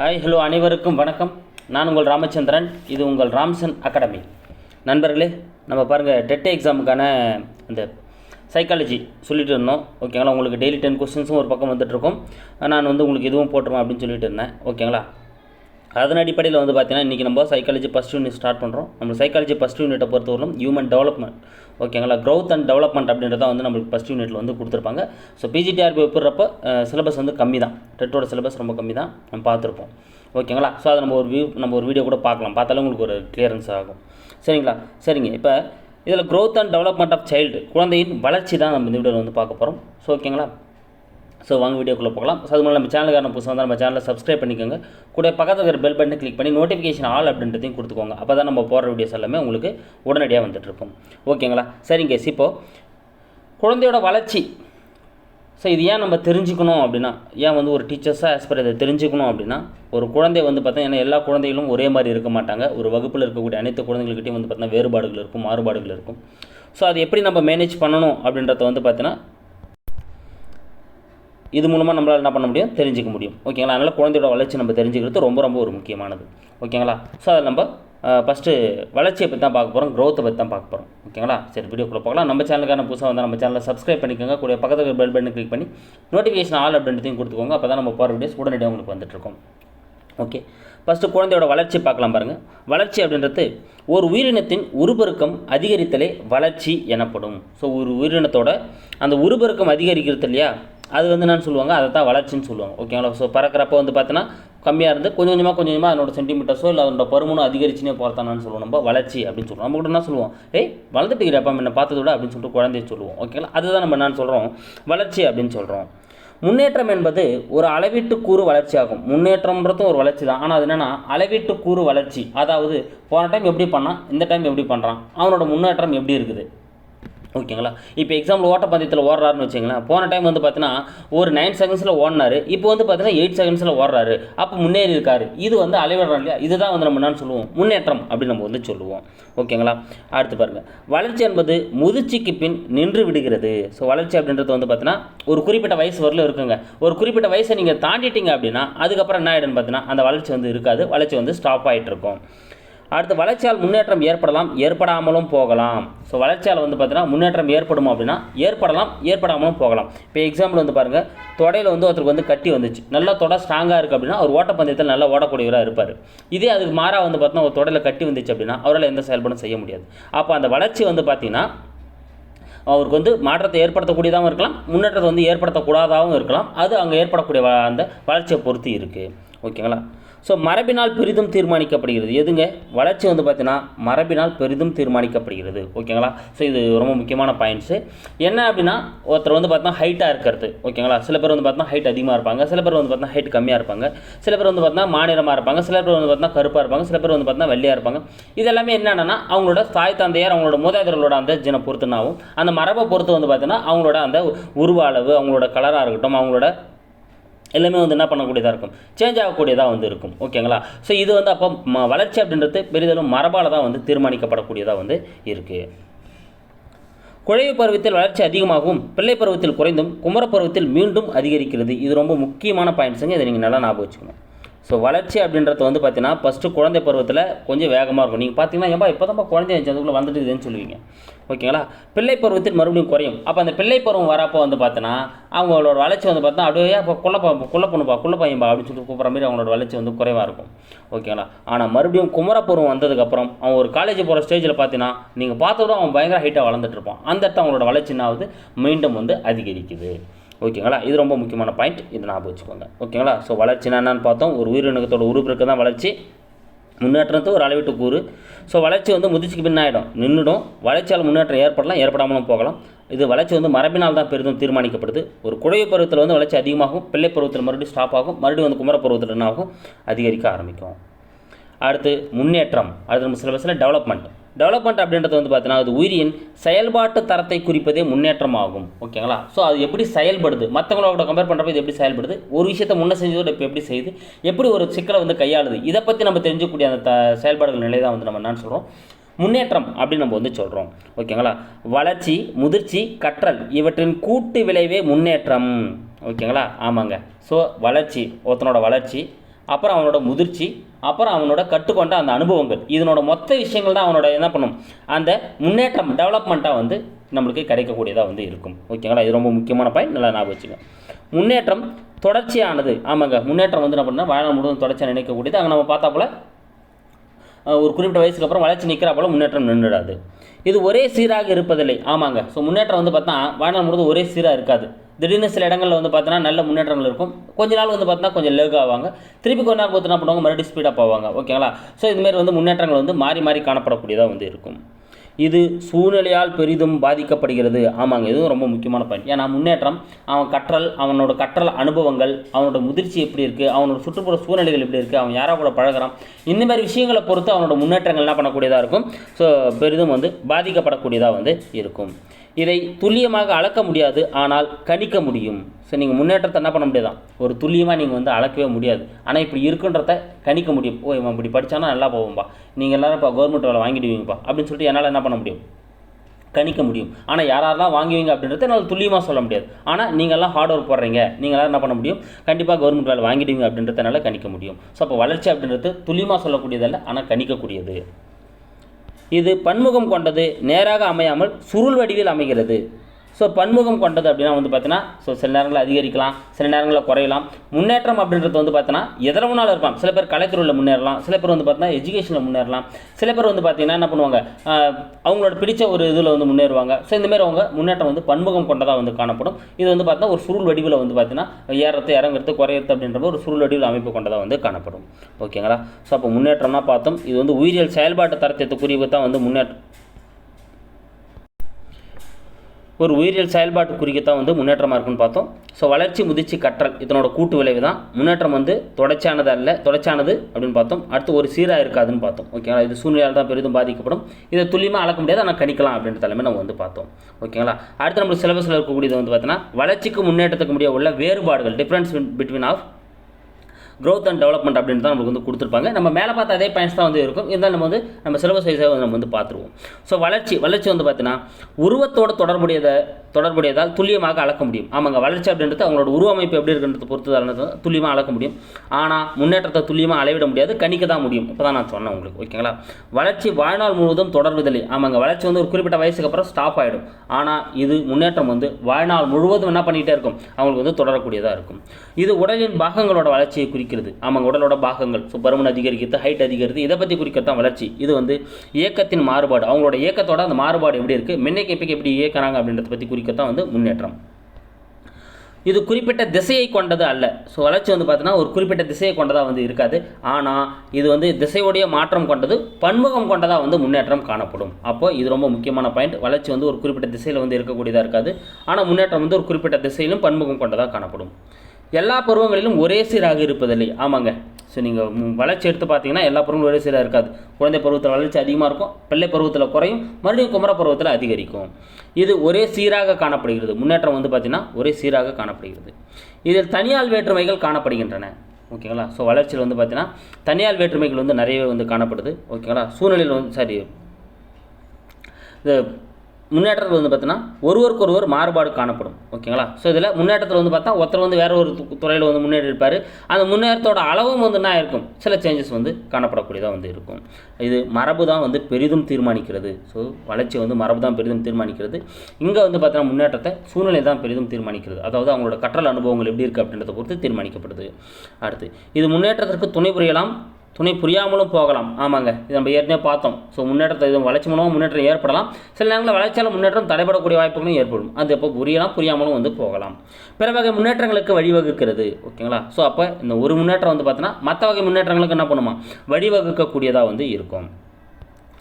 Hi hello அனைவருக்கும் வணக்கம். நான் உங்கள் ராமச்சந்திரன். இது உங்கள் ராம்சன் அகாடமி. நண்பர்களே நம்ம பாருங்கள் டெட் எக்ஸாமுக்கான இந்த சைக்காலஜி சொல்லிட்டு இருந்தோம். ஓகேங்களா உங்களுக்கு டெய்லி டென் கொஸ்டின்ஸும் ஒரு பக்கம் வந்துட்டுருக்கும். நான் வந்து உங்களுக்கு இதுவும் போட்டுருவேன் அப்படின்னு சொல்லிட்டு இருந்தேன். ஓகேங்களா அதன் அடிப்படையில் வந்து பார்த்தீங்கன்னா இன்றைக்கி நம்ம சைக்காலஜி ஃபஸ்ட் யூனிட் ஸ்டார்ட் பண்ணுறோம் நம்ம சைக்காலஜி ஃபஸ்ட் யூனிட்டை பொறுத்தவரைக்கும் ஹியூமன் டெவலப்மெண்ட் ஓகேங்களா? க்ரோத் அண்ட் டெவலப்மெண்ட் அப்படின்றத வந்து நம்மளுக்கு ஃபஸ்ட் யூனிட்டில் வந்து கொடுத்துருப்பாங்க. ஸோ பிஜிடிஆர்பி ஒப்பிடுறப்ப சிலபஸ் வந்து கம்மி தான் டெட்டோட சிலபஸ் ரொம்ப கம்மி தான் நம்ம பார்த்துருப்போம். ஓகேங்களா? ஸோ அதை நம்ம ஒரு வியூ நம்ம ஒரு வீடியோ கூட பார்க்கலாம். பார்த்தாலும் உங்களுக்கு ஒரு கிளியரன்ஸ் ஆகும். சரிங்களா? சரிங்க. இப்போ இதில் growth and development of child குழந்தையின் வளர்ச்சி தான் நம்ம இந்த வீடியோவில் வந்து பார்க்க போகிறோம் ஸோ ஓகேங்களா? ஸோ வாங்க வீடியோக்குள்ளே போகலாம். ஸோ அது மூலம் நம்ம சேனலுக்கான புதுசாக வந்து நம்ம சேனலை சப்ஸ்கிரைப் பண்ணிக்கோங்க. கூட பக்கத்தில் இருக்கிற பெல் பட்டனை கிளிக் பண்ணி நோட்டிஃபிகேஷன் ஆல் அப்படின்றதையும் கொடுத்துக்கோங்க. அப்போ தான் நம்ம போடுற வீடியோஸ் எல்லாமே உங்களுக்கு உடனடியாக வந்துட்டுருக்கும் ஓகேங்களா சரிங்க கேஸ் இப்போது குழந்தையோட வளர்ச்சி. ஸோ இது ஏன் நம்ம தெரிஞ்சுக்கணும் அப்படின்னா ஏன் வந்து ஒரு டீச்சர்ஸாக ஆஸ்பர் இதை தெரிஞ்சுக்கணும் அப்படின்னா ஒரு குழந்தை வந்து பார்த்தீங்கன்னா எல்லா குழந்தைகளும் ஒரே மாதிரி இருக்க மாட்டாங்க. ஒரு வகுப்பில் இருக்கக்கூடிய அனைத்து குழந்தைகள்கிட்டையும் வந்து பார்த்தீங்கன்னா வேறுபாடுகள் இருக்கும் மாறுபாடுகள் இருக்கும். ஸோ அது எப்படி நம்ம மேனேஜ் பண்ணணும் அப்படின்றத வந்து பார்த்தீங்கன்னா இது மூலமாக நம்மளால் என்ன பண்ண முடியும்? தெரிஞ்சிக்க முடியும். ஓகேங்களா? அதனால் குழந்தையோட வளர்ச்சி நம்ம தெரிஞ்சுக்கிறது ரொம்ப ரொம்ப ஒரு முக்கியமானது. ஓகேங்களா? ஸோ அதை நம்ம ஃபஸ்ட்டு வளர்ச்சியை பற்றி தான் பார்க்க போகிறோம் க்ரோத்தை பற்றி தான் பார்க்க போகிறோம் ஓகேங்களா? சரி வீடியோக்குள்ளே பார்க்கலாம் நம்ம சேனலுக்கான புதுசாக வந்தால் நம்ம சேனலை சப்ஸ்கிரைப் பண்ணிக்கோங்க. கூட பக்கத்தில் பெல் பட்டன் கிளிக் பண்ணி நோட்டிஃபிகேஷன் ஆல் அப்படின்றதையும் கொடுத்துக்கோங்க. அப்போ தான் நம்ம போகிற வீடியோஸ் உடனடியாக உங்களுக்கு வந்துட்டுருக்கோம் ஓகே? ஃபஸ்ட்டு குழந்தையோட வளர்ச்சி பார்க்கலாம் பாருங்கள் வளர்ச்சி அப்படின்றது ஒரு உயிரினத்தின் உருபெருக்கம் அதிகரித்தலே வளர்ச்சி எனப்படும். ஸோ ஒரு உயிரினத்தோட அந்த உருபெருக்கம் அதிகரிக்கிறது இல்லையா? அது வந்து என்னன்னு சொல்லுவாங்க? அதை தான் வளர்ச்சின்னு சொல்லுவாங்க. ஓகேங்களா ஸோ பறக்கிறப்ப வந்து பார்த்தீங்கன்னா கம்மியாக இருந்து கொஞ்சம் கொஞ்சமாக கொஞ்சம் கொஞ்சமாக அதனோட சென்டிமீட்டர்ஸோ இல்லை அதனோட பருமனோ அதிகரிச்சுனே போகிறதானு சொல்லுவோம். நம்ம வளர்ச்சி அப்படின்னு சொல்லுவோம். நம்ம கூட என்ன சொல்லுவோம்? ஏய் வளர்ந்துட்டுக்கிறப்ப என்ன பார்த்ததோட விட அப்படின்னு சொல்லிட்டு குழந்தைய சொல்லுவோம். ஓகேங்களா அதுதான் நம்ம என்னன்னு சொல்கிறோம் வளர்ச்சி அப்படின்னு சொல்கிறோம் முன்னேற்றம் என்பது ஒரு அளவீட்டு கூறு வளர்ச்சி ஆகும் முன்னேற்றம்ன்றதும் ஒரு வளர்ச்சி தான். ஆனால் அது என்னென்னா அளவீட்டு கூறு வளர்ச்சி. அதாவது போன டைம் எப்படி பண்ணான்? இந்த டைம் எப்படி பண்ணுறான் அவனோட முன்னேற்றம் எப்படி இருக்குது? ஓகேங்களா? இப்போ எக்ஸாம்பிள் ஓட்டப்பந்தயத்தில் ஓடுறாருன்னு வச்சுங்களேன். போன டைம் வந்து பார்த்தீங்கன்னா ஒரு நைன் செகண்ட்ஸில் ஓடினாரு. இப்போ வந்து பார்த்தீங்கன்னா எயிட் செகண்ட்ஸில் ஓடுறாரு. அப்போ முன்னேறி இருக்காரு. இது வந்து அளவிடுறோம் இல்லையா? இதுதான் வந்து நம்ம என்னன்னு சொல்லுவோம். முன்னேற்றம் அப்படின்னு நம்ம வந்து சொல்லுவோம். ஓகேங்களா? அடுத்து பாருங்கள் வளர்ச்சி என்பது முதிர்ச்சிக்கு பின் நின்று விடுகிறது. ஸோ வளர்ச்சி அப்படின்றது வந்து பார்த்தீங்கன்னா ஒரு குறிப்பிட்ட வயசு வரல இருக்குங்க. ஒரு குறிப்பிட்ட வயசை நீங்கள் தாண்டிட்டீங்க அப்படின்னா அதுக்கப்புறம் என்ன ஆகிடும்னு பார்த்தீங்கன்னா அந்த வளர்ச்சி வந்து இருக்காது. வளர்ச்சி வந்து ஸ்டாப் ஆகிட்டு இருக்கும் அடுத்து வளர்ச்சியால் முன்னேற்றம் ஏற்படலாம் ஏற்படாமலும் போகலாம். ஸோ வளர்ச்சியால் வந்து பார்த்தீங்கன்னா முன்னேற்றம் ஏற்படும் அப்படின்னா ஏற்படலாம் ஏற்படாமலும் போகலாம். இப்போ எக்ஸாம்பிள் வந்து பாருங்கள் தொடையில் வந்து ஒருத்தருக்கு வந்து கட்டி வந்துச்சு. நல்லா தொட ஸ்ட்ராங்காக இருக்குது அப்படின்னா அவர் ஓட்டப்பந்தயத்தில் நல்லா ஓடக்கூடியவராக இருப்பார். இதே அதுக்கு மாறாக வந்து பார்த்தீங்கன்னா ஒரு தொடையில் கட்டி வந்துச்சு அப்படின்னா அவரால் எந்த செயல்பாடும் செய்ய முடியாது. அப்போ அந்த வளர்ச்சி வந்து பார்த்திங்கன்னா அவருக்கு வந்து மாற்றத்தை ஏற்படுத்தக்கூடியதாகவும் இருக்கலாம் முன்னேற்றத்தை வந்து ஏற்படுத்தக்கூடாதாகவும் இருக்கலாம். அது அங்கே ஏற்படக்கூடிய அந்த வளர்ச்சியை பொறுத்து இருக்குது ஓகேங்களா? ஸோ மரபினால் பெரிதும் தீர்மானிக்கப்படுகிறது. எதுங்க? வளர்ச்சி வந்து பார்த்தீங்கன்னா மரபினால் பெரிதும் தீர்மானிக்கப்படுகிறது. ஓகேங்களா? ஸோ இது ரொம்ப முக்கியமான பாயிண்ட்ஸு என்ன அப்படின்னா ஒருத்தர் வந்து பார்த்தா ஹைட்டாக இருக்கிறது. ஓகேங்களா? சில பேர் வந்து பார்த்தா ஹைட் அதிகமாக இருப்பாங்க. சில பேர் வந்து பார்த்தா ஹைட் கம்மியாக இருப்பாங்க. சில பேர் வந்து பார்த்தா மாநிலமாக இருப்பாங்க. சில பேர் வந்து பார்த்தா கருப்பாக இருப்பாங்க. சில பேர் வந்து பார்த்தா வெள்ளையாக இருப்பாங்க. இது எல்லாமே என்னென்னா அவங்களோட தாய் தந்தையார் அவங்களோட மூதாதையர்களோட அந்த ஜினை பொறுத்துனாவும் அந்த மரபை பொறுத்து வந்து பார்த்தீங்கன்னா அவங்களோட அந்த உருவ அளவு அவங்களோட கலராக இருக்கட்டும் அவங்களோட எல்லாமே வந்து என்ன பண்ணக்கூடியதாக இருக்கும்? சேஞ்ச் ஆகக்கூடியதாக வந்து இருக்கும். ஓகேங்களா ஸோ இது வந்து அப்போ ம வளர்ச்சி அப்படின்றது பெரிதளவு மரபால் தான் வந்து தீர்மானிக்கப்படக்கூடியதாக வந்து இருக்குது குழைவு பருவத்தில் வளர்ச்சி அதிகமாகவும் பிள்ளை பருவத்தில் குறைந்தும் குமர பருவத்தில் மீண்டும் அதிகரிக்கிறது. இது ரொம்ப முக்கியமான பாயிண்ட்ஸுங்க இதை நீங்கள் நல்லா ஞாபகம் வச்சுக்கணும் ஸோ வளர்ச்சி அப்படின்றது வந்து பார்த்தீங்கன்னா ஃபஸ்ட்டு குழந்தை பருவத்தில் கொஞ்சம் வேகமாக இருக்கும். நீங்கள் பார்த்தீங்கன்னா ஏன்பா இப்போ தான் குழந்தை அதுக்குள்ளே வந்துட்டு இதுன்னு சொல்லுவீங்க. ஓகேங்களா? பிள்ளை பருவத்தில் மறுபடியும் குறையும். அப்போ அந்த பிள்ளை பருவம் வரப்போ வந்து பார்த்தீங்கன்னா அவங்களோட வளர்ச்சி வந்து பார்த்தா அப்படியே இப்போ குள்ளப்பா குள்ள பொண்ணுப்பா குள்ள பையன்பா அப்படின்னு சொல்லி கூப்பிட்ற மாதிரி அவங்களோட வளர்ச்சி வந்து குறைவாக இருக்கும். ஓகேங்களா? ஆனால் மறுபடியும் குமரப்பருவம் வந்ததுக்கப்புறம் அவன் ஒரு காலேஜ் போகிற ஸ்டேஜில் பார்த்தீங்கன்னா நீங்கள் பார்த்தோட அவன் பயங்கர ஹைட்டாக வளர்ந்துட்டு இருப்பான். அந்த இடத்த அவங்களோட வளர்ச்சி என்ன ஆகுது? மீண்டும் வந்து அதிகரிக்குது. ஓகேங்களா? இது ரொம்ப முக்கியமான பாயிண்ட் இது ஞாபகம் வச்சுக்கோங்க ஓகேங்களா? ஸோ வளர்ச்சினா என்னன்னு பார்த்தோம். ஒரு உயிரினத்தோட உறுப்பிற்கு தான் வளர்ச்சி. முன்னேற்றத்து ஒரு அளவீட்டு கூறு. ஸோ வளர்ச்சி வந்து முதிர்ச்சிக்கு பின்னாயிடும் நின்றுடும் வளர்ச்சியால் முன்னேற்றம் ஏற்படலாம் ஏற்படாமலும் போகலாம். இது வளர்ச்சி வந்து மரபினால் தான் பெரிதும் தீர்மானிக்கப்படுது. ஒரு குழைய பருவத்தில் வந்து வளர்ச்சி அதிகமாகும். பிள்ளை பருவத்தில் மறுபடியும் ஸ்டாப் ஆகும். மறுபடியும் வந்து குமர பருவத்தில் என்ன ஆகும். அதிகரிக்க ஆரம்பிக்கும். அடுத்து முன்னேற்றம். அடுத்து நம்ம சிலபஸில் டெவலப்மெண்ட் டெவலப்மெண்ட் அப்படின்றது வந்து பார்த்தீங்கன்னா அது உயிரியின் செயல்பாட்டு தரத்தை குறிப்பதே முன்னேற்றம் ஆகும் ஓகேங்களா? ஸோ அது எப்படி செயல்படுது? மற்றவங்களோட கம்பேர் பண்ணுறப்ப இது எப்படி செயல்படுது? ஒரு விஷயத்தை முன்ன செஞ்சதோட இப்போ எப்படி செய்யுது? எப்படி ஒரு சிக்கலை வந்து கையாளுது? இதை பற்றி நம்ம தெரிஞ்சக்கூடிய அந்த த செயல்பாடுகள் நிலை தான் வந்து நம்ம என்னன்னு சொல்கிறோம் முன்னேற்றம் அப்படின்னு நம்ம வந்து சொல்கிறோம் ஓகேங்களா? வளர்ச்சி முதிர்ச்சி கற்றல் இவற்றின் கூட்டு விளைவே முன்னேற்றம். ஓகேங்களா? ஆமாங்க. ஸோ வளர்ச்சி ஒருத்தனோட வளர்ச்சி அப்புறம் அவனோட முதிர்ச்சி அப்புறம் அவனோட கற்றுக்கொண்ட அந்த அனுபவங்கள். இதனோட மொத்த விஷயங்கள் தான் அவனோட என்ன பண்ணும்? அந்த முன்னேற்றம் டெவலப்மெண்ட்டாக வந்து நம்மளுக்கு கிடைக்கக்கூடியதாக வந்து இருக்கும். ஓகேங்களா? இது ரொம்ப முக்கியமான பாயிண்ட் நல்லா ஞாபகம் வச்சுங்க. முன்னேற்றம் தொடர்ச்சியானது. ஆமாங்க. முன்னேற்றம் வந்து என்ன பண்ணால் வாழ்நாள் முழுவதும் தொடர்ச்சியாக நினைக்கக்கூடியது. அங்கே நம்ம பார்த்தா போல் ஒரு குறிப்பிட்ட வயசுக்கு அப்புறம் வளர்ச்சி நிற்கிறா போல் முன்னேற்றம் நின்றுடாது. இது ஒரே சீராக இருப்பதில்லை. ஆமாங்க. ஸோ முன்னேற்றம் வந்து பார்த்தா வாழ்நாள் முழுவதும் ஒரே சீராக இருக்காது. திடீர்னு சில இடங்களில் வந்து பார்த்தோன்னா நல்ல முன்னேற்றங்கள் இருக்கும். கொஞ்ச நாள் வந்து பார்த்தா கொஞ்சம் லேக் ஆவாங்க. திருப்பி கொஞ்ச நாள் பொறுத்து என்ன பண்ணுவாங்க மறுபடியும் ஸ்பீடாக போவாங்க ஓகேங்களா ஸோ இதுமாரி வந்து முன்னேற்றங்கள் வந்து மாறி மாறி காணப்படக்கூடியதாக வந்து இருக்கும். இது சூழ்நிலையால் பெரிதும் பாதிக்கப்படுகிறது. ஆமாங்க இதுவும் ரொம்ப முக்கியமான பாயிண்ட் ஏன்னா முன்னேற்றம் அவன் கற்றல் அவனோட கற்றல் அனுபவங்கள் அவனோட முதிர்ச்சி எப்படி இருக்குது அவனோட சுற்றுப்புற சூழ்நிலைகள் எப்படி இருக்குது அவன் யாரோ கூட பழகுறான். இந்த மாதிரி விஷயங்களை பொறுத்து அவனோட முன்னேற்றங்கள் என்ன பண்ணக்கூடியதாக இருக்கும். ஸோ பெரிதும் வந்து பாதிக்கப்படக்கூடியதாக வந்து இருக்கும். இதை துல்லியமாக அளக்க முடியாது ஆனால் கணிக்க முடியும். ஸோ நீங்கள் முன்னேற்றத்தை என்ன பண்ண முடியாதான்? ஒரு துல்லியமாக நீங்கள் வந்து அளக்கவே முடியாது. ஆனால் இப்படி இருக்குன்றத கணிக்க முடியும். ஓ இவன் இப்படி படித்தானா நல்லா போவோம்பா நீங்கள் எல்லோரும் இப்போ கவர்மெண்ட் வேலை வாங்கிடுவீங்கப்பா. அப்படின்னு சொல்லிட்டு என்னால் என்ன பண்ண முடியும்? கணிக்க முடியும். ஆனால் யாரெல்லாம் வாங்குவீங்க அப்படின்றத என்னால் துல்லியமாக சொல்ல முடியாது. ஆனால் நீங்கள்லாம் ஹார்ட் ஒர்க் போடுறீங்க நீங்களாம் என்ன பண்ண முடியும்? கண்டிப்பாக கவர்மெண்ட் வேலை வாங்கிடுவீங்க அப்படின்றத என்னால் கணிக்க முடியும். ஸோ அப்போ வளர்ச்சி அப்படின்றது துல்லியமாக சொல்லக்கூடியதல்ல ஆனால் கணிக்கக்கூடியது. இது பன்முகம் கொண்டது நேராக அமையாமல் சுருள் வடிவில் அமைகிறது. ஸோ பன்முகம் கொண்டது அப்படின்னா வந்து பார்த்தீங்கன்னா ஸோ சில நேரங்களில் அதிகரிக்கலாம் சில நேரங்களில் குறையலாம். முன்னேற்றம் அப்படின்றது வந்து பார்த்தீங்கன்னா எதில் வேணாலும் இருக்கலாம். சில பேர் கலைத்துறையில் முன்னேறலாம் சில பேர் வந்து பார்த்தீங்கன்னா எஜுகேஷனில் முன்னேறலாம். சில பேர் வந்து பார்த்தீங்கன்னா என்ன பண்ணுவாங்க? அவங்களோட பிடிச்ச ஒரு இதில் வந்து முன்னேறுவாங்க. ஸோ இந்தமாரி அவங்க முன்னேற்றம் வந்து பன்முகம் கொண்டதாக வந்து காணப்படும். இது வந்து பார்த்தீங்கன்னா ஒரு சுருள் வடிவில் வந்து பார்த்தீங்கன்னா ஏறது இறங்குறது குறையிறது அப்படின்ற ஒரு சுருள் வடிவில் அமைப்பு கொண்டதாக வந்து காணப்படும். ஓகேங்களா ஸோ அப்போ முன்னேற்றம்னா பார்த்தோம் இது வந்து உயிரியல் செயல்பாட்டு தரத்தை குறிப்பு தான் வந்து முன்னேற்றம் ஒரு உயிரியல் செயல்பாட்டு குறிக்கத்தான் வந்து முன்னேற்றமாக இருக்குன்னு பார்த்தோம். ஸோ வளர்ச்சி முதிர்ச்சி கற்றல் இதனோட கூட்டு விளைவு தான். முன்னேற்றம் வந்து தொடர்ச்சியானது அல்ல தொடர்ச்சியானது அப்படின்னு பார்த்தோம். அடுத்து ஒரு சீராக இருக்காதுன்னு பார்த்தோம். ஓகேங்களா இது சூழ்நிலையால் தான் பெரிதும் பாதிக்கப்படும். இதை துல்லியமாக அளக்க முடியாது. ஆனால் கணிக்கலாம் அப்படின்ற தலைமை நம்ம வந்து பார்த்தோம். ஓகேங்களா அடுத்து நம்ம சிலபஸில் இருக்கக்கூடியது வந்து பார்த்தீங்கன்னா வளர்ச்சிக்கு முன்னேற்றத்துக்கு முடிய உள்ள வேறுபாடுகள் difference between of growth and development அப்படின்னு தான் நமக்கு வந்து கொடுத்துருப்பாங்க. நம்ம மேலே பார்த்த அதே பாயிண்ட்ஸ் தான் வந்து இருக்கும். இருந்தால் நம்ம வந்து நம்ம சிலபஸ் வைஸாக நம்ம வந்து பார்த்துருவோம். ஸோ வளர்ச்சி வளர்ச்சி வந்து பார்த்தீங்கன்னா உருவத்தோட தொடர்புடையதை தொடர்புடையதால் துல்லியமாக அளக்க முடியும். ஆமாங்க வளர்ச்சி அப்படின்றது அவங்களோட உருவமைப்பு எப்படி இருக்குன்றது பொறுத்து துல்லியமாக அளக்க முடியும். ஆனால் முன்னேற்றத்தை துல்லியமாக அளவிட முடியாது கணிக்க தான் முடியும். இப்போ தான் நான் சொன்னேன் உங்களுக்கு ஓகேங்களா வளர்ச்சி வாழ்நாள் முழுவதும் தொடர்வதில்லை ஆமாங்க வளர்ச்சி வந்து ஒரு குறிப்பிட்ட வயசுக்கு அப்புறம் ஸ்டாப் ஆகிடும் ஆனால் இது முன்னேற்றம் வந்து வாழ்நாள் முழுவதும் என்ன பண்ணிகிட்டே இருக்கும்? அவங்களுக்கு வந்து தொடரக்கூடியதாக இருக்கும். இது உடலின் பாகங்களோட வளர்ச்சியை குறிக்கிறது. ஆமாங்க உடலோட பாகங்கள். ஸோ பருமன் அதிகரிக்கிறது ஹைட் அதிகரிக்கிறது இதை பற்றி குறிக்கிறது தான் வளர்ச்சி. இது வந்து இயக்கத்தின் மாறுபாடு. அவங்களோட இயக்கத்தோட அந்த மாறுபாடு எப்படி இருக்குது மின்னைக்கு எப்படி இயக்கிறாங்க அப்படின்றத பற்றி குறிக்கிறது. தான் வந்து முன்னேற்றம். இது குறிப்பிட்ட திசையை கொண்டது அல்ல. ஸோ வளர்ச்சி வந்து பார்த்தீங்கன்னா ஒரு குறிப்பிட்ட திசையை கொண்டதாக வந்து இருக்காது. ஆனால் இது வந்து திசையுடைய மாற்றம் கொண்டது பன்முகம் கொண்டதாக வந்து முன்னேற்றம் காணப்படும். அப்போ இது ரொம்ப முக்கியமான பாயிண்ட் வளர்ச்சி வந்து ஒரு குறிப்பிட்ட திசையில் வந்து இருக்கக்கூடியதாக இருக்காது. ஆனால் முன்னேற்றம் வந்து ஒரு குறிப்பிட்ட திசையிலும் பன்முகம் கொண்டதாக காணப்படும். எல்லா பருவங்களிலும் ஒரே சீராக இருப்பதில்லை. ஆமாங்க. ஸோ நீங்கள் வளர்ச்சி எடுத்து பார்த்தீங்கன்னா எல்லா பருவங்களும் ஒரே சீராக இருக்காது. குழந்தை பருவத்தில் வளர்ச்சி அதிகமாக இருக்கும் பிள்ளை பருவத்தில் குறையும் மறுபடியும் குமர பருவத்தில் அதிகரிக்கும். இது ஒரே சீராக காணப்படுகிறது. முன்னேற்றம் வந்து பார்த்திங்கன்னா ஒரே சீராக காணப்படுகிறது. இதில் தனியால் வேற்றுமைகள் காணப்படுகின்றன. ஓகேங்களா? ஸோ வளர்ச்சியில் வந்து பார்த்தீங்கன்னா தனியால் வேற்றுமைகள் வந்து நிறையவே வந்து காணப்படுது. ஓகேங்களா? சூழ்நிலையில் வந்து சரி இது முன்னேற்றத்தில் வந்து பார்த்தீங்கன்னா ஒருவருக்கு ஒருவர் மாறுபாடு காணப்படும். ஓகேங்களா? ஸோ இதில் முன்னேற்றத்தில் வந்து பார்த்தா ஒருத்தர் வந்து வேற ஒரு து- துறையில் வந்து முன்னேறி இருப்பார் அந்த முன்னேற்றத்தோட அளவும் வந்து என்ன இருக்கும் சில சேஞ்சஸ் வந்து காணப்படக்கூடியதாக வந்து இருக்கும். இது மரபு தான் வந்து பெரிதும் தீர்மானிக்கிறது. ஸோ வளர்ச்சி வந்து மரபு தான் பெரிதும் தீர்மானிக்கிறது. இங்கே வந்து பார்த்தீங்கன்னா முன்னேற்றத்தை சூழ்நிலை தான் பெரிதும் தீர்மானிக்கிறது. அதாவது அவங்களோட கற்றல் அனுபவங்கள் எப்படி இருக்குது அப்படின்றத பொறுத்து தீர்மானிக்கப்படுது. அடுத்து இது முன்னேற்றத்திற்கு துணை புரியலாம். துணை புரியாமலும் போகலாம். ஆமாங்க. இது நம்ம ஏற்கனவே பார்த்தோம். ஸோ முன்னேற்றத்தை இது வளர்ச்சி மூலமாக முன்னேற்றம் ஏற்படலாம். சில நேரங்களில் வளர்ச்சியால் முன்னேற்றம் தடைபடக்கூடிய வாய்ப்புகளும் ஏற்படும். அது எப்போ புரியலாம் புரியாமலும் வந்து போகலாம். பிற வகை முன்னேற்றங்களுக்கு வழிவகுக்கிறது. ஓகேங்களா? ஸோ அப்போ இந்த ஒரு முன்னேற்றம் வந்து பார்த்தீங்கன்னா மற்ற வகை முன்னேற்றங்களுக்கு என்ன பண்ணுமா? வழிவகுக்கக்கூடியதாக வந்து இருக்கும்.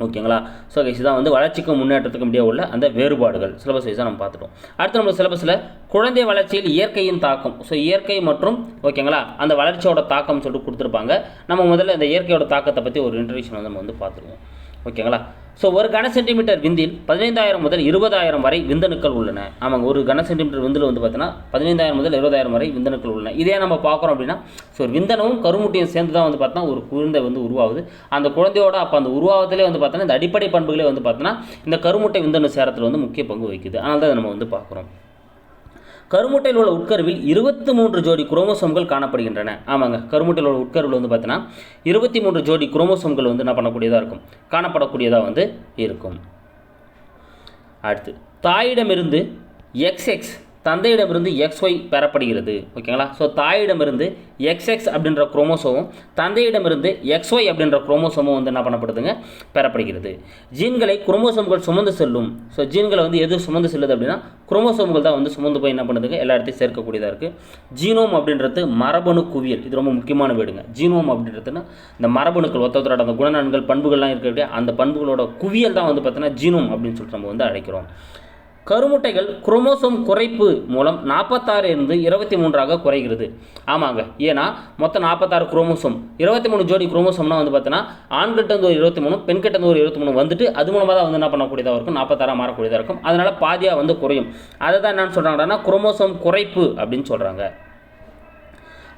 ஓகேங்களா? ஸோ கைஸ் தான் வந்து வளர்ச்சிக்கும் முன்னேற்றத்துக்கும் இடையே உள்ள அந்த வேறுபாடுகள். சிலபஸ் வைஸாக நம்ம பார்த்துட்டோம். அடுத்து நம்ம சிலபஸில் குழந்தை வளர்ச்சியில் இயற்கையின் தாக்கம். ஸோ இயற்கை மற்றும் ஓகேங்களா அந்த வளர்ச்சியோட தாக்கம்னு சொல்லிட்டு கொடுத்துருப்பாங்க. நம்ம முதல்ல இந்த இயற்கையோட தாக்கத்தை பற்றி ஒரு இன்ட்ரடியூஷன் வந்து நம்ம வந்து பார்த்துருவோம். ஓகேங்களா? ஸோ ஒரு கன சென்டிமீட்டர் விந்தில் பதினைந்தாயிரம் முதல் இருபதாயிரம் வரை விந்தணுக்கள் உள்ளன. ஆமாங்க ஒரு கன சென்டிமீட்டர் விந்தில் வந்து பார்த்தீங்கன்னா பதினைந்தாயிரம் முதல் இருபதாயிரம் வரை விந்தணுக்கள் உள்ளன. இதே நம்ம பார்க்குறோம் அப்படின்னா ஸோ விந்தனமும் கருமுட்டையும் சேர்ந்து தான் வந்து பார்த்தோன்னா ஒரு குழந்தை வந்து உருவாகுது. அந்த குழந்தையோட அப்போ அந்த உருவாவத்திலே வந்து பார்த்தோன்னா இந்த அடிப்படை பண்புகளே வந்து பார்த்தோன்னா இந்த கருமுட்டை விந்தணு சேரத்தில் வந்து முக்கிய பங்கு வகிக்குது. அதனால தான் நம்ம வந்து பார்க்குறோம். கருமுட்டையில் உள்ள உட்கருவில் இருபத்தி மூன்று ஜோடி குரோமோசோம்கள் காணப்படுகின்றன. ஆமாங்க கருமுட்டையில் உள்ள உட்கருவில் வந்து பார்த்தீங்கன்னா இருபத்தி மூன்று ஜோடி குரோமோசோம்கள் வந்து என்ன பண்ணக்கூடியதாக இருக்கும்? காணப்படக்கூடியதாக வந்து இருக்கும். அடுத்து தாயிடமிருந்து எக்ஸ் எக்ஸ் தந்தையிடமிருந்து XY பெறப்படுகிறது. ஓகேங்களா? ஸோ தாயிடமிருந்து எக்ஸ் அப்படின்ற குரோமோசோமும் தந்தையிடமிருந்து XY அப்படின்ற குரோமோசோமும் வந்து என்ன பண்ணப்படுதுங்க? பெறப்படுகிறது. ஜீன்களை குரோமோசோம்கள் சுமந்து செல்லும். ஸோ ஜீன்களை வந்து எது சுமந்து செல்லுது அப்படின்னா குரோமோசோம்கள் தான் வந்து சுமந்து போய் என்ன பண்ணுதுங்க? எல்லா இடத்தையும் சேர்க்கக்கூடியதாக இருக்குது ஜீனோம் அப்படின்றது மரபணு குவியல். இது ரொம்ப முக்கியமான வீடுங்க. ஜீனோம் அப்படின்றதுன்னா இந்த மரபணுக்கள் ஒத்தத்தோட அந்த குணநலன்கள் பண்புகள்லாம் இருக்கக்கூடிய அந்த பண்புகளோட குவியல் தான் வந்து பார்த்தீங்கன்னா ஜீனோம் அப்படின்னு சொல்லிட்டு நம்ம வந்து அழைக்கிறோம். கருமுட்டைகள் குரோமோசோம் குறைப்பு மூலம் நாற்பத்தாறு இருந்து இருபத்தி மூன்றாக குறைகிறது. ஆமாங்க. ஏன்னா மொத்தம் நாற்பத்தாறு குரோமோசோம். இருபத்தி மூணு ஜோடி குரோமோசோம்னா வந்து பார்த்தீங்கன்னா ஆண்கிட்ட இருந்து ஒரு இருபத்தி மூணு பெண்கிட்ட இருந்து ஒரு இருபத்தி மூணு வந்துட்டு அது மூலமாக தான் வந்து என்ன பண்ணக்கூடியதாக இருக்கும்? நாற்பத்தாறாக மாறக்கூடியதாக இருக்கும். அதனால் பாதியாக வந்து குறையும். அதை தான் என்னென்னு சொல்கிறாங்கன்னா குரோமோசோம் குறைப்பு அப்படின்னு சொல்கிறாங்க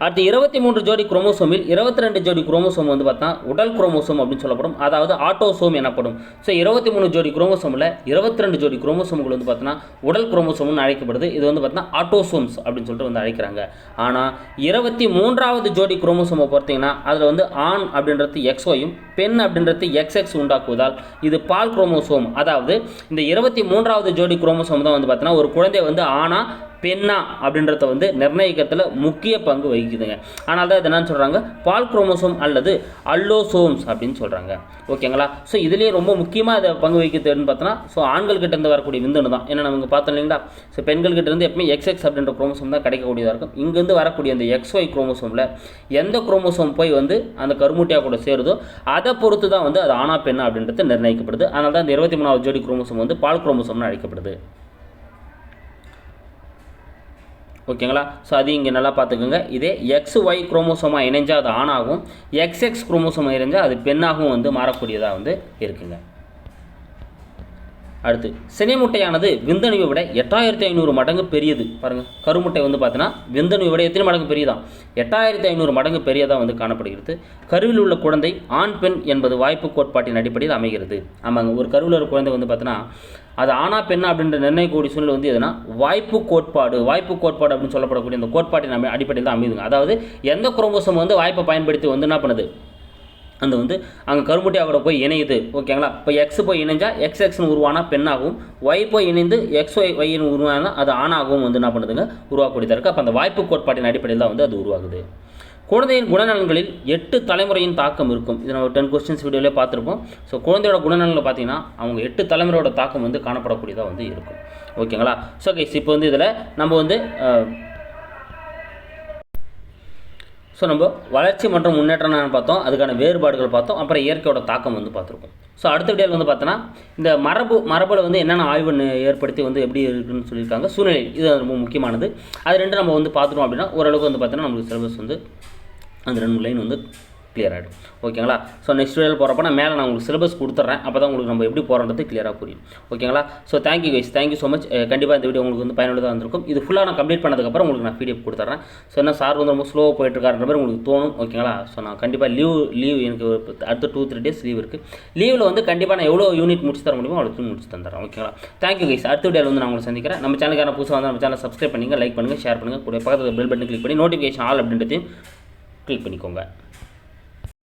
அடுத்து இருபத்தி மூன்று ஜோடி குரோமோசோமில் இருபத்தி ரெண்டு ஜோடி குரோமோசோம் வந்து பார்த்தா உடல் குரோமோசோம் அப்படின்னு சொல்லப்படும். அதாவது ஆட்டோசோம் எனப்படும். ஸோ இருபத்தி மூணு ஜோடி குரோமோசோமில் இருபத்தி ரெண்டு ஜோடி குரோமோசோம்கள் வந்து பார்த்தோன்னா உடல் குரோமோசோம்னு அழைக்கப்படுது. இது வந்து பார்த்தீங்கன்னா ஆட்டோசோம்ஸ் அப்படின்னு சொல்லிட்டு வந்து அழைக்கிறாங்க. ஆனால் இருபத்தி மூன்றாவது ஜோடி குரோமோசோமை பார்த்தீங்கன்னா அதில் வந்து ஆண் அப்படின்றது எக்ஸோயும் பெண் அப்படின்றது எக்ஸ்எக்ஸ் உண்டாக்குவதால் இது பால் குரோமோசோம். அதாவது இந்த இருபத்தி மூன்றாவது ஜோடி குரோமோசோம் தான் வந்து பார்த்தீங்கன்னா ஒரு குழந்தை வந்து ஆணாக பெண்ணா அப்படின்றத வந்து நிர்ணயிக்கிறதுல முக்கிய பங்கு வகிக்குதுங்க. ஆனால் தான் இது என்னன்னு சொல்கிறாங்க பால் குரோமோசோம் அல்லது அல்லோசோம்ஸ் அப்படின்னு சொல்கிறாங்க ஓகேங்களா? ஸோ இதுலேயே ரொம்ப முக்கியமாக இதை பங்கு வகிக்கிறதுன்னு பார்த்தோன்னா ஸோ ஆண்கள்கிட்ட இருந்து வரக்கூடிய விந்தணு தான். ஏன்னா நமக்கு பார்த்தோம் இல்லைங்களா? ஸோ பெண்கள்கிட்ட இருந்து எப்பவுமே எக்ஸ்எக்ஸ் அப்படின்ற குரோமோசோம் தான் கிடைக்கக்கூடியதாக இருக்கும். இங்கேருந்து வரக்கூடிய அந்த எக்ஸ்ஒய் குரோமோசோமில் எந்த குரோமோசோம் போய் வந்து அந்த கருமுட்டையாக கூட சேருதோ அதை பொறுத்து தான் வந்து அது ஆனா பெண்ணா அப்படின்றது நிர்ணயிக்கப்படுது. அதனால தான் இந்த இருபத்தி மூணாவது ஜோடி குரோமோசோம் வந்து பால் குரோமோசோம்னு அழைக்கப்படுது. ஓகேங்களா? ஸோ அது இங்கே நல்லா பார்த்துக்கோங்க. இதே எக்ஸ் ஒய் குரோமோசோமாக இணைஞ்சால் அது ஆணாகும். எக்ஸ் குரோமோசோமாக இணைஞ்சால் அது பெண்ணாகவும் வந்து மாறக்கூடியதாக வந்து இருக்குங்க. அடுத்து சினை முட்டையானது விந்தணுவை விட எட்டாயிரத்தி ஐநூறு மடங்கு பெரியது. பாருங்கள் கருமுட்டை வந்து பார்த்தீங்கன்னா விந்தணுவை விட எத்தனை மடங்கு பெரியதான் எட்டாயிரத்தி ஐநூறு மடங்கு பெரியதாக வந்து காணப்படுகிறது. கருவில் உள்ள குழந்தை ஆண் பெண் என்பது வாய்ப்பு கோட்பாட்டின் அடிப்படையில் அமைகிறது. ஆமாங்க ஒரு கருவில் உள்ள குழந்தை வந்து பார்த்தீங்கன்னா அது ஆணா பெண்ணா அப்படின்ற நிர்ணயிக்கக்கூடிய சூழ்நிலை வந்து எதுனா வாய்ப்பு கோட்பாடு வாய்ப்பு கோட்பாடு அப்படின்னு சொல்லப்படக்கூடிய அந்த கோட்பாட்டின் அமை அடிப்படையில் தான் அமைதுங்க அதாவது எந்த குரோமோசோம் வந்து வாய்ப்பை பயன்படுத்தி வந்து என்ன பண்ணுது? அந்த வந்து அங்கே கருமுட்டியாக கூட போய் இணையுது. ஓகேங்களா இப்போ எக்ஸ் போய் இணைஞ்சால் எக்ஸ் எக்ஸ்னு உருவானா பெண்ணாகவும் ஒய் போய் இணைந்து எக்ஸ் ஒய் ஒய்னு உருவானா அது ஆணாகவும் வந்து என்ன பண்ணுதுங்க? உருவாக்கூடியதாக இருக்குது அப்போ அந்த வாய்ப்பு கோட்பாட்டின் அடிப்படையில் தான் வந்து அது உருவாகுது. குழந்தையின் குணநலன்களில் எட்டு தலைமுறையின் தாக்கம் இருக்கும். இது நம்ம டென் கொஸ்டின்ஸ் வீடியோவிலே பார்த்துருப்போம். ஸோ குழந்தையோட குணநலன்களை பார்த்தீங்கன்னா அவங்க எட்டு தலைமுறையோட தாக்கம் வந்து காணப்படக்கூடியதாக வந்து இருக்கும். ஓகேங்களா ஸோ கைஸ் இப்போ வந்து இதில் நம்ம வந்து ஸோ நம்ம வளர்ச்சி மற்றும் முன்னேற்றம் என்னன்னு பார்த்தோம் அதுக்கான வேறுபாடுகள் பார்த்தோம் அப்புறம் இயற்கையோட தாக்கம் வந்து பார்த்துருக்கோம். ஸோ அடுத்த வீடியோவில் வந்து பார்த்தோன்னா இந்த மரபு மரபில் வந்து என்னென்ன ஆய்வு ஏற்படுத்தி வந்து எப்படி இருக்குன்னு சொல்லியிருக்காங்க சூழ்நிலை இது ரொம்ப முக்கியமானது. அது ரெண்டு நம்ம வந்து பார்த்துட்டோம் அப்படின்னா ஓரளவுக்கு வந்து பார்த்தோன்னா நம்மளுக்கு சிலபஸ் வந்து அந்த ரெண்டு லைன் வந்து கிளியர் ஆகிடும் ஓகேங்களா ஸோ நெக்ஸ்ட் வீடியோவில் போகிறப்ப நான் மேலே நான் உங்களுக்கு சிலபஸ் கொடுத்துட்றேன் அப்போ தான் உங்களுக்கு நம்ம எப்படி போகிறோன்றது கிளியராக புரியும். ஓகேங்களா so thank you guys thank you so much கண்டிப்பாக இந்த வீடியோ உங்களுக்கு வந்து பயனுள்ளதாக இருந்திருக்கும். இது ஃபுல்லாக நான் கம்ப்ளீட் பண்ணதுக்கப்புறம் உங்களுக்கு நான் பிடிஎஃப் கொடுத்துட்றேன் ஸோ என்ன சார் வந்து ரொம்ப ஸ்லோவாக போயிட்டுருக்காருன்ற மாதிரி உங்களுக்கு தோணும். ஓகேங்களா ஸோ நான் கண்டிப்பாக லீவ் லீவ் எனக்கு அடுத்த டூ த்ரீ டேஸ் லீவ் இருக்குது லீவில் வந்து கண்டிப்பாக நான் எவ்வளோ யூனிட் முடிச்சு தர முடியுமோ அவ்வளோ முடிச்சு தந்துடுறேன். ஓகேங்களா தேங்க்யூ கைஸ் அடுத்த வீடியோவில் வந்து நான் உங்களை சந்திக்கிறேன். நம்ம சேனலுக்கான புதுசாக வந்து நம்ம சேனல் சப்ஸ்கிரைப் பண்ணுங்கள் லைக் பண்ணுங்கள் ஷேர் பண்ணுங்கள் கூட பக்கத்தில் பெல் பட்டன் கிளிக் பண்ணி நோட்டிஃபிகேஷன் ஆல் அப்படின்றதையும் கிளிக் பண்ணிக்கோங்க.